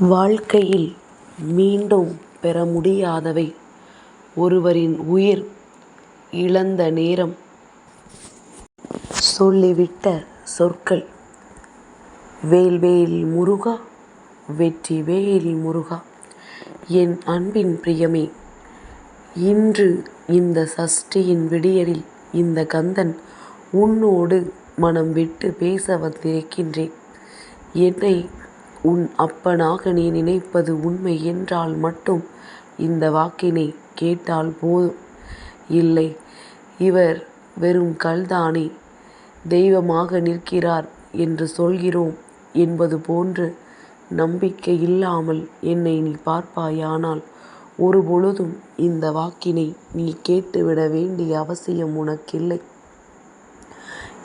வாழ்க்கையில் மீண்டும் பெற முடியாதவை. ஒருவரின் உயிர் இழந்த நேரம். சொல்லிவிட்ட சொற்கள். வேல்வேல் முருகா வெற்றி வேல் முருகா. என் அன்பின் பிரியமே இன்று இந்த சஷ்டியின் விடியலில் இந்த கந்தன் உன்னோடு மனம் விட்டு பேச வந்திருக்கின்றேன். என்னை உன் அப்பனாக நீ நினைப்பது உண்மை என்றால் மட்டும் இந்த வாக்கினை கேட்டால் போதும். இல்லை இவர் வெறும் கல்தானே தெய்வமாக நிற்கிறார் என்று சொல்கிறோம் என்பது போன்று நம்பிக்கை இல்லாமல் என்னை நீ பார்ப்பாயானால் ஒருபொழுதும் இந்த வாக்கினை நீ கேட்டுவிட வேண்டிய அவசியம் உனக்கில்லை.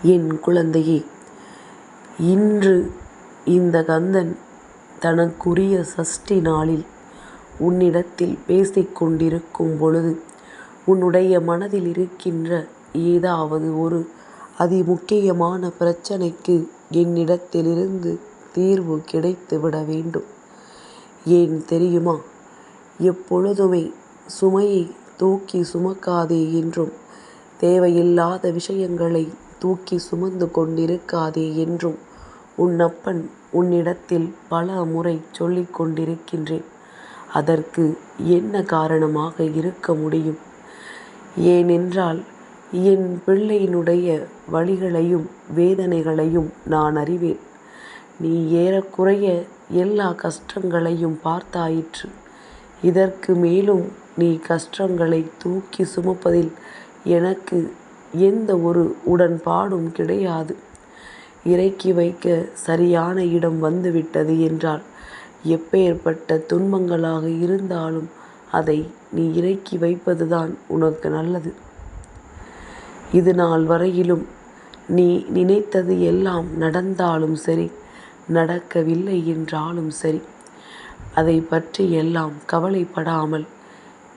என் குழந்தையே இன்று இந்த கந்தன் தனக்குரிய சஷ்டி நாளில் உன்னிடத்தில் பேசிக்கொண்டிருக்கும் பொழுது உன்னுடைய மனதில் இருக்கின்ற ஏதாவது ஒரு அதிமுக்கியமான பிரச்சனைக்கு என்னிடத்திலிருந்து தீர்வு கிடைத்துவிட வேண்டும். ஏன் தெரியுமா? எப்பொழுதுமே சுமையை தூக்கி சுமக்காதே என்றும் தேவையில்லாத விஷயங்களை தூக்கி சுமந்து கொண்டிருக்காதே என்றும் உன் அப்பன் உன்னிடத்தில் பல முறை சொல்லிக் கொண்டிருக்கின்றேன். அதற்கு என்ன காரணமாக இருக்க முடியும்? ஏனென்றால் என் பிள்ளையினுடைய வழிகளையும் வேதனைகளையும் நான் அறிவேன். நீ ஏறக்குறைய எல்லா கஷ்டங்களையும் பார்த்தாயிற்று. இதற்கு மேலும் நீ கஷ்டங்களை தூக்கி சுமப்பதில் எனக்கு எந்த ஒரு உடன்பாடும் கிடையாது. இறக்கி வைக்க சரியான இடம் வந்துவிட்டது என்றால் எப்பேற்பட்ட துன்பங்களாக இருந்தாலும் அதை நீ இறக்கி வைப்பதுதான் உனக்கு நல்லது. இது நாள் வரையிலும் நீ நினைத்தது எல்லாம் நடந்தாலும் சரி நடக்கவில்லை என்றாலும் சரி அதை பற்றி எல்லாம் கவலைப்படாமல்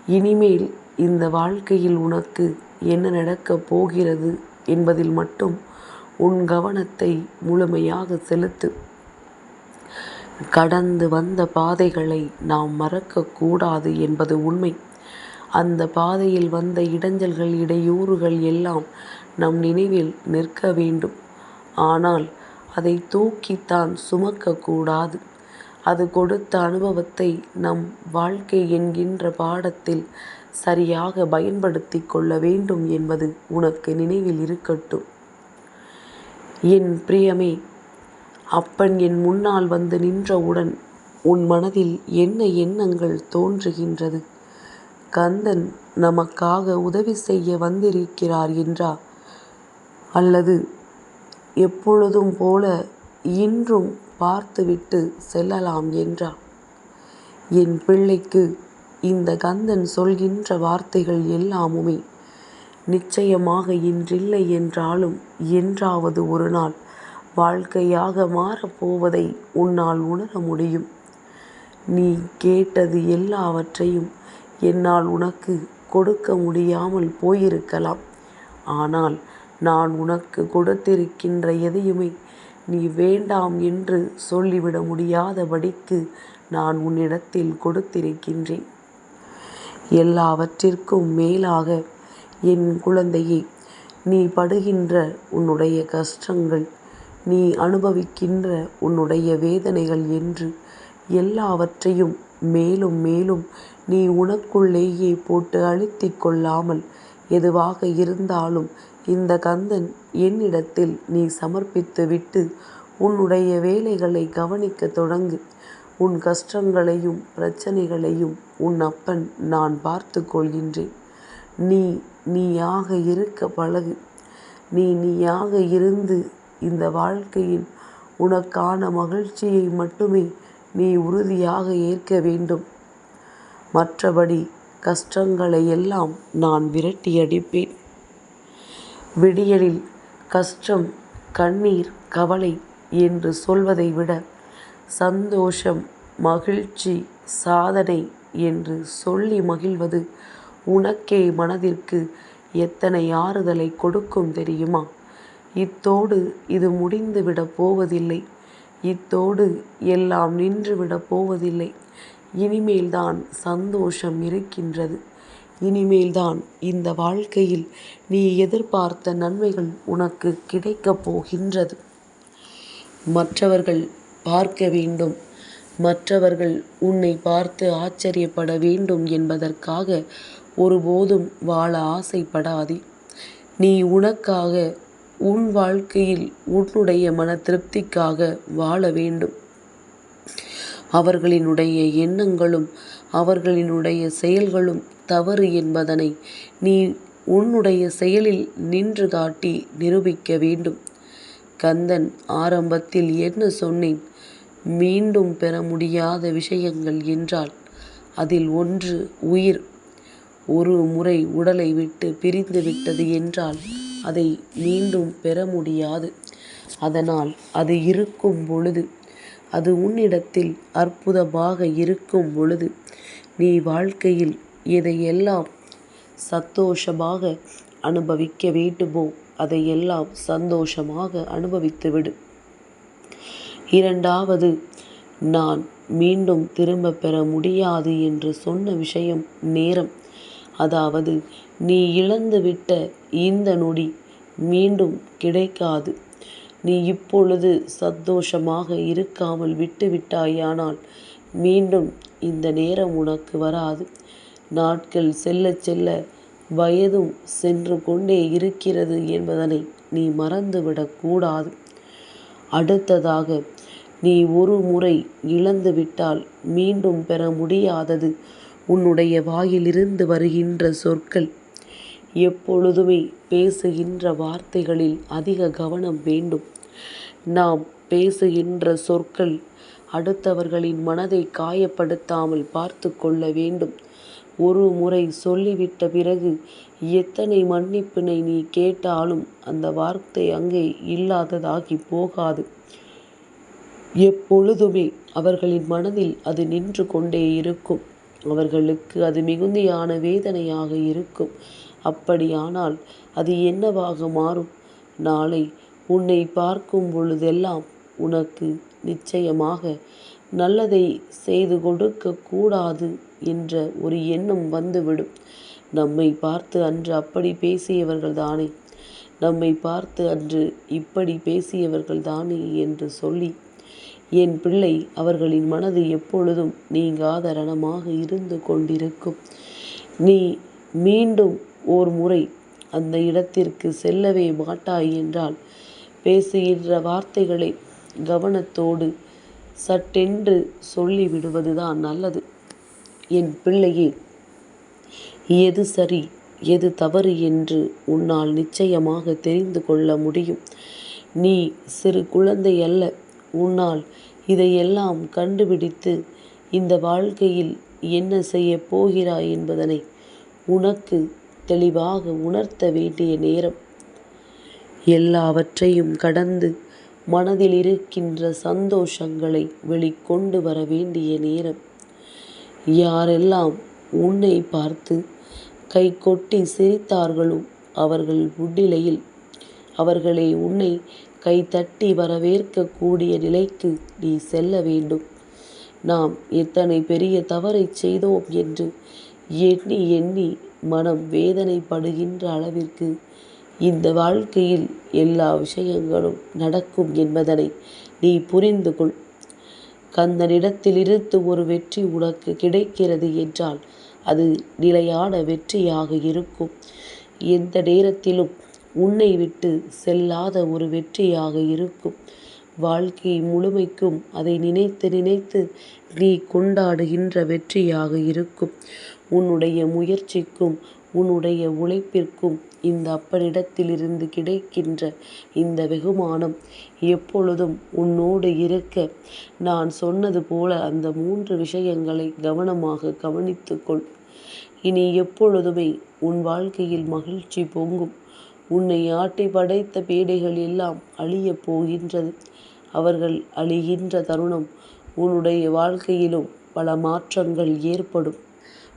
இனிமேல் இந்த வாழ்க்கையில் உனக்கு என்ன நடக்கப் போகிறது என்பதில் மட்டும் உன் கவனத்தை முழுமையாக செலுத்து. கடந்து வந்த பாதைகளை நாம் மறக்கக்கூடாது என்பது உண்மை. அந்த பாதையில் வந்த இடைஞ்சல்கள் இடையூறுகள் எல்லாம் நம் நினைவில் நிற்க வேண்டும். ஆனால் அதை தூக்கித்தான் சுமக்கக்கூடாது அது கொடுத்த அனுபவத்தை நம் வாழ்க்கை என்கின்ற பாடத்தில் சரியாக பயன்படுத்தி கொள்ள வேண்டும் என்பது உனக்கு நினைவில் இருக்கட்டும். என் பிரியமே அப்பன் என் முன்னால் வந்து நின்றவுடன் உன் மனதில் என்ன எண்ணங்கள் தோன்றுகின்றது? கந்தன் நமக்காக உதவி செய்ய வந்திருக்கிறார் என்றா? அல்லது எப்பொழுதும் போல இன்றும் பார்த்துவிட்டு செல்லலாம் என்றா? என் பிள்ளைக்கு இந்த கந்தன் சொல்கின்ற வார்த்தைகள் எல்லாமுமே நிச்சயமாக இன்றில்லை என்றாலும் என்றாவது ஒரு நாள் வாழ்க்கையாக மாறப்போவதை உன்னால் உணர முடியும். நீ கேட்டது எல்லாவற்றையும் என்னால் உனக்கு கொடுக்க முடியாமல் போயிருக்கலாம். ஆனால் நான் உனக்கு கொடுத்திருக்கின்ற எதையுமே நீ வேண்டாம் என்று சொல்லிவிட முடியாதபடிக்கு நான் உன்னிடத்தில் கொடுத்திருக்கின்றேன். எல்லாவற்றிற்கும் மேலாக என் குழந்தையே நீ படுகின்ற உன்னுடைய கஷ்டங்கள் நீ அனுபவிக்கின்ற உன்னுடைய வேதனைகள் என்று எல்லாவற்றையும் மேலும் மேலும் நீ உனக்குள்ளேயே போட்டு அழுத்தி கொள்ளாமல் எதுவாக இருந்தாலும் இந்த கந்தன் என்னிடத்தில் நீ சமர்ப்பித்து விட்டு உன்னுடைய வேலைகளை கவனிக்க தொடங்கு. உன் கஷ்டங்களையும் பிரச்சனைகளையும் உன் அப்பன் நான் பார்த்து கொள்கின்றேன். நீ நீயாக இருக்க பழகு. நீ நீயாக இருந்து இந்த வாழ்க்கையில் உனக்கான மகிழ்ச்சியை மட்டுமே நீ உறுதியாக ஏற்க வேண்டும். மற்றபடி கஷ்டங்களை எல்லாம் நான் விரட்டி அடிப்பேன். விடியலில் கஷ்டம் கண்ணீர் கவலை என்று சொல்வதை விட சந்தோஷம் மகிழ்ச்சி சாதனை என்று சொல்லி மகிழ்வது உனக்கே மனதிற்கு எத்தனை ஆறுதலை கொடுக்கும் தெரியுமா இத்தோடு இது முடிந்துவிடப் போவதில்லை இத்தோடு எல்லாம் நின்றுவிடப் போவதில்லை. இனிமேல்தான் சந்தோஷம் இருக்கின்றது. இனிமேல்தான் இந்த வாழ்க்கையில் நீ எதிர்பார்த்த நன்மைகள் உனக்கு கிடைக்கப் போகின்றது. மற்றவர்கள் பார்க்க வேண்டும் மற்றவர்கள் உன்னை பார்த்து ஆச்சரியப்பட வேண்டும் என்பதற்காக ஒருபோதும் வாழ ஆசைப்படாதே. நீ உனக்காக உன் வாழ்க்கையில் உன்னுடைய மன திருப்திக்காக வாழ வேண்டும். அவர்களினுடைய எண்ணங்களும் அவர்களினுடைய செயல்களும் தவறு என்பதனை நீ உன்னுடைய செயலில் நின்று காட்டி நிரூபிக்க வேண்டும். கந்தன் ஆரம்பத்தில் என்ன சொன்னேன்? மீண்டும் பெற முடியாத விஷயங்கள் என்றால் அதில் ஒன்று உயிர். ஒரு முறை உடலை விட்டு பிரிந்து விட்டது என்றால் அதை மீண்டும் பெற முடியாது. அதனால் அது இருக்கும் பொழுது அது உன்னிடத்தில் அற்புதமாக இருக்கும் பொழுது நீ வாழ்க்கையில் எதையெல்லாம் சந்தோஷமாக அனுபவிக்க வேண்டுமோ அதையெல்லாம் சந்தோஷமாக அனுபவித்துவிடு. இரண்டாவது நான் மீண்டும் திரும்பப் பெற முடியாது என்று சொன்ன விஷயம் நேரம். அதாவது நீ இழந்துவிட்ட இந்த நொடி மீண்டும் கிடைக்காது. நீ இப்பொழுது சந்தோஷமாக இருக்காமல் விட்டுவிட்டாயானால் மீண்டும் இந்த நேரம் உனக்கு வராது. நாட்கள் செல்ல செல்ல வயதும் சென்று கொண்டே இருக்கிறது என்பதனை நீ மறந்துவிடக்கூடாது அடுத்ததாக நீ ஒரு முறை இழந்துவிட்டால் மீண்டும் பெற முடியாதது உன்னுடைய வாயிலிருந்து வருகின்ற சொற்கள். எப்பொழுதுமே பேசுகின்ற வார்த்தைகளில் அதிக கவனம் வேண்டும். நாம் பேசுகின்ற சொற்கள் அடுத்தவர்களின் மனதை காயப்படுத்தாமல் பார்த்து கொள்ள வேண்டும். ஒரு முறை சொல்லிவிட்ட பிறகு எத்தனை மன்னிப்பினை நீ கேட்டாலும் அந்த வார்த்தை அங்கே இல்லாததாகிப் போகாது. எப்பொழுதுமே அவர்களின் மனதில் அது நின்று கொண்டே இருக்கும். அவர்களுக்கு அது மிகுதியான வேதனையாக இருக்கும். அப்படியானால் அது என்னவாக மாறும்? நாளை உன்னை பார்க்கும் பொழுதெல்லாம் உனக்கு நிச்சயமாக நல்லதை செய்து கொடுக்க கூடாது என்ற ஒரு எண்ணம் வந்துவிடும். நம்மை பார்த்து அன்று அப்படி பேசியவர்கள் தானே. நம்மை பார்த்து அன்று இப்படி பேசியவர்கள் தானே என்று சொல்லி என் பிள்ளை அவர்களின் மனது எப்பொழுதும் நீங்காத ரணமாக இருந்து கொண்டிருக்கும். நீ மீண்டும் ஓர் முறை அந்த இடத்திற்கு செல்லவே மாட்டாய் என்றால் பேசுகின்ற வார்த்தைகளை கவனத்தோடு சட்டென்று சொல்லிவிடுவதுதான் நல்லது. என் பிள்ளையே எது சரி எது தவறு என்று உன்னால் நிச்சயமாக தெரிந்து கொள்ள முடியும். நீ சிறு குழந்தை அல்ல. உன்னால் இதையெல்லாம் கண்டுபிடித்து இந்த வாழ்க்கையில் என்ன செய்யப் போகிறாய் என்பதனை உனக்கு தெளிவாக உணர்த்த வேண்டிய நேரம். எல்லாவற்றையும் கடந்து மனதில் இருக்கின்ற சந்தோஷங்களை வெளிக்கொண்டு வர வேண்டிய நேரம். யாரெல்லாம் உன்னை பார்த்து கைகொட்டிச் சிரித்தார்களோ அவர்கள் முன்னிலையில் அவர்களே உன்னை கைதட்டி வரவேற்கக்கூடிய நிலைக்கு நீ செல்ல வேண்டும். நாம் எத்தனை பெரிய தவறைச் செய்தோம் என்று எண்ணி எண்ணி மனம் வேதனைப்படுகின்ற அளவிற்கு இந்த வாழ்க்கையில் எல்லா விஷயங்களும் நடக்கும் என்பதனை நீ புரிந்து கொள். கந்தனிடத்திலிருந்து ஒரு வெற்றி உனக்கு கிடைக்கிறது என்றால் அது நிலையான வெற்றியாக இருக்கும். எந்த நேரத்திலும் உன்னை விட்டு செல்லாத ஒரு வெற்றியாக இருக்கும். வாழ்க்கை முழுமைக்கும் அதை நினைத்து நினைத்து நீ கொண்டாடுகின்ற வெற்றியாக இருக்கும். உன்னுடைய முயற்சிக்கும் உன்னுடைய உழைப்பிற்கும் இந்த அப்பனிடத்திலிருந்து கிடைக்கின்ற இந்த வெகுமானம் எப்பொழுதும் உன்னோடு இருக்க நான் சொன்னது போல அந்த மூன்று விஷயங்களை கவனமாக கவனித்துக்கொள் இனி எப்பொழுதுமே உன் வாழ்க்கையில் மகிழ்ச்சி பொங்கும். உன்னை ஆட்டி படைத்த பேடைகள் எல்லாம் அழியப் போகின்றது. அவர்கள் அழிகின்ற தருணம் உன்னுடைய வாழ்க்கையிலும் பல மாற்றங்கள் ஏற்படும்.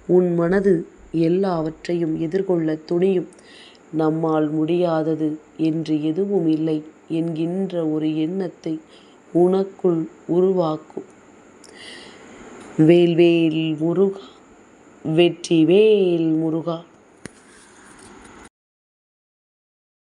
உன் மனது எல்லாவற்றையும் எதிர்கொள்ள துணியும். நம்மால் முடியாதது என்று எதுவும் இல்லை என்கின்ற ஒரு எண்ணத்தை உனக்குள் உருவாக்கும் வேல்வேல் முருகா வெற்றி வேல் முருகா